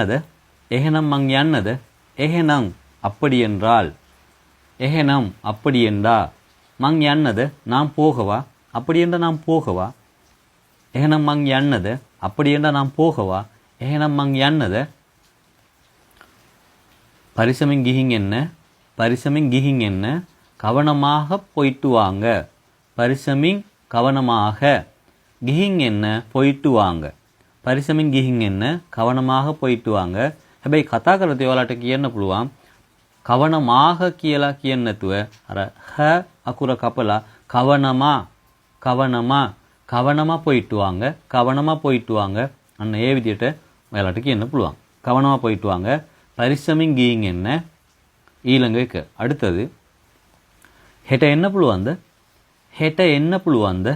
යන්නද එහෙනම් මං යන්නද එහෙනම් அப்படி என்றால் එහෙනම් அப்படி என்றா மங் යන්නද நாம் போகவா அப்படி என்றால் நாம் போகவா එහෙනම් මං යන්නද அப்படி என்றால் நாம் போகவா එහෙනම් මං යන්නද பரிசமின் கிஹிங் என்ன பரிசமின் கிஹிங் என்ன கவனமாக போயிட்டு வாங்க பரிசமின் கவனமாக கிஹிங் என்ன போயிட்டு வாங்க පරිසමින් ගිහින් එන්න කවනමාහ පොයිට්ටු வாங்க හැබැයි කතා කරලා ඔයාලට කියන්න පුළුවන් කවනමාහ කියලා කියන්න නැතුව අර හ අකුර කපලා කවනමා කවනමා කවනමා පොයිට්ටු வாங்க කවනමා පොයිට්ටු வாங்க අන්න ඒ විදිහට ඔයාලට කියන්න පුළුවන් கவனமாக போயிட்டு வாங்க பரிசமின் கீயிங் என்ன ඊළඟ එක அடுத்தது හෙට එන්න පුළුවන්ද හෙට එන්න පුළුවන්ද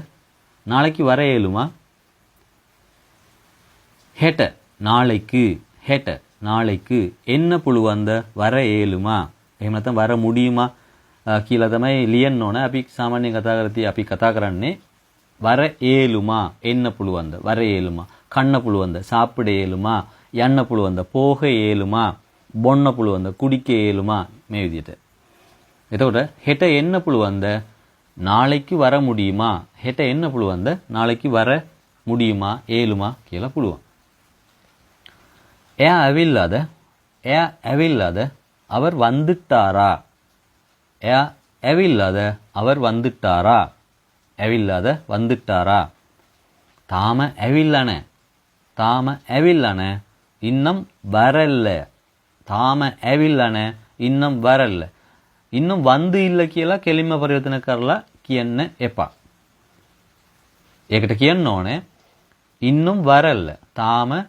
நாளைக்கு வர இயலுமா හෙට நாளைக்கு හෙට நாளைக்கு එන්න පුළුවන්ද වර ඒලුමා එහෙම නැත්නම් වර මුඩීමා අ, කියලා තමයි ලියන්න ඕන අපි සාමාන්‍යයෙන් කතා කරති අපි කතා කරන්නේ වර ඒලුමා එන්න පුළුවන්ද වර ඒලුමා කන්න පුළුවන්ද சாப்பிட ඒලුමා යන්න පුළුවන්ද පෝහ ඒලුමා බොන්න පුළුවන්ද කුඩික ඒලුමා මේ විදිහට එතකොට හෙට එන්න පුළුවන්ද நாளைக்கு வர முடியுமா හෙට එන්න පුළුවන්ද நாளைக்கு வர முடியுமா ஏழுமா කියලා පුළුවන් එයා ඇවිල්ලාද එයා ඇවිල්ලාද அவர் வந்துட்டாரா එයා ඇවිල්ලාද அவர் வந்துட்டாரா ඇවිල්ලාද வந்துட்டாரா තාම ඇවිල්ලා නැහැ තාම ඇවිල්ලා නැහැ இன்னும் வரல තාම ඇවිල්ලා නැහැ இன்னும் வரல இன்னும் வந்து இல்ல කියලා කෙලින්ම පරිවර්තන කරලා කියන්න එපා ඒකට කියන්න ඕනේ இன்னும் வரல தாம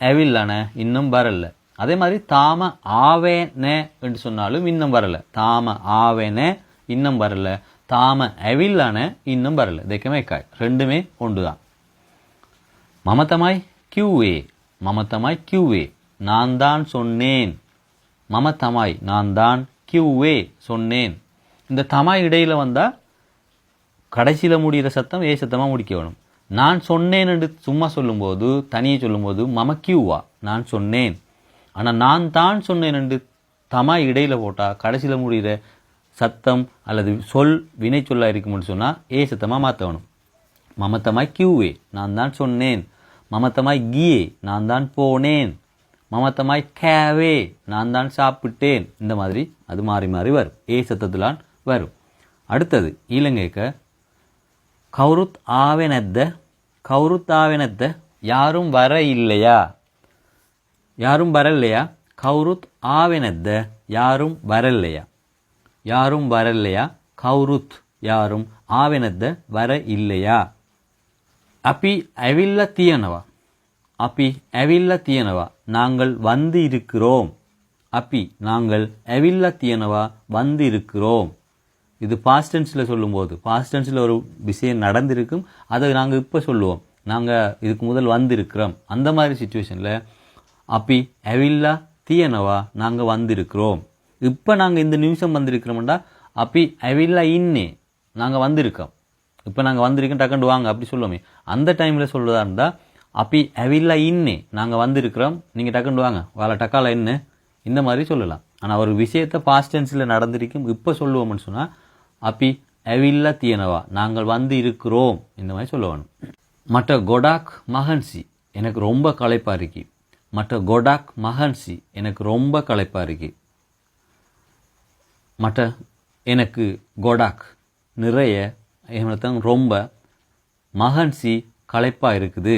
அவில்லானே இன்னும் வரல. அதே மாதிரி தாம ஆவேனே என்று சொன்னாலும் இன்னும் வரல. தாம ஆவேனே இன்னும் வரல. தாம அவில்லானே இன்னும் வரல. தேக்கமே காய் ரெண்டுமே ஒன்று தான் மமதமாய் கியூஏ மமதமாய் கியூஏ நான் தான் சொன்னேன். மமதமாய் நான் தான் கியூஏ சொன்னேன். இந்த தமாய் இடையில் வந்தால் கடைசியில் முடிகிற சத்தம் ஏ சத்தமாக முடிக்க வேணும். நான் சொன்னேன் என்று சும்மா சொல்லும்போது தனியே சொல்லும்போது மம கியூவா நான் சொன்னேன். ஆனால் நான் தான் சொன்னேன் என்று தமா இடையில் போட்டால் கடைசியில் முடிகிற சத்தம் அல்லது சொல் வினை சொல்லாக இருக்கும்னு சொன்னால் ஏ சத்தமாக மாற்றணும் மமத்தமாய் கியூவே? நான் தான் சொன்னேன். மமத்தமாய் கியே? நான் தான் போனேன். மமத்தமாய் கேவே? நான் தான் சாப்பிட்டேன். இந்த மாதிரி அது மாறி மாறி வரும். ஏ சத்தத்திலான் வரும். அடுத்தது இலங்கைக்கு கௌருத் ஆவெனத்த கௌருத் ஆவெனத்த யாரும் வர இல்லையா யாரும் வரலையா கௌருத் ஆவெனத்த யாரும் வரலையா யாரும் வரலையா கௌருத் யாரும் ஆவெனத்த வர இல்லையா அப்பி அவில்ல தியனவா? அப்பி அவில்ல தியனவா? நாங்கள் வந்து இருக்கிறோம் அப்பி நாங்கள் அவில்ல தியனவா? வந்து இருக்கிறோம் இது பாஸ்டன்ஸில் சொல்லும்போது பாஸ்டன்ஸில் ஒரு விஷயம் நடந்திருக்கும். அதை நாங்கள் இப்போ சொல்லுவோம். நாங்கள் இதுக்கு முதல் வந்திருக்கிறோம். அந்த மாதிரி சுச்சுவேஷனில் அப்பி அவில்லா தீயனவா நாங்கள் வந்திருக்கிறோம். இப்போ நாங்கள் இந்த நிமிஷம் வந்திருக்கிறோம்டா அப்பி அவில்லா இன்னே நாங்கள் வந்திருக்கோம். இப்போ நாங்கள் வந்திருக்கோம் டக்குண்டு வாங்க அப்படி சொல்லுவோமே. அந்த டைமில் சொல்லுதா இருந்தால் அப்பி அவில்லா இன்னே நாங்கள் வந்திருக்கிறோம். நீங்கள் டக்குண்டு வாங்க வாழ டக்கால என்ன? இந்த மாதிரி சொல்லலாம். ஆனால் ஒரு விஷயத்த விஷயத்தை பாஸ்டென்ஸில் நடந்திருக்கும் இப்போ சொல்லுவோம்னு சொன்னால் அப்பி ඇවිල්ලා තියනවා நாங்கள் வந்து இருக்கிறோம் இந்த மாதிரி சொல்ல வேணும் மற்ற கொடாக் மகன்சி எனக்கு ரொம்ப களைப்பா இருக்கு மற்ற கொடாக் மகன்சி எனக்கு ரொம்ப களைப்பா இருக்கு மற்ற எனக்கு கொடாக் நிறைய එහෙම නැත්නම් ரொம்ப மகன்சி களைப்பா இருக்குது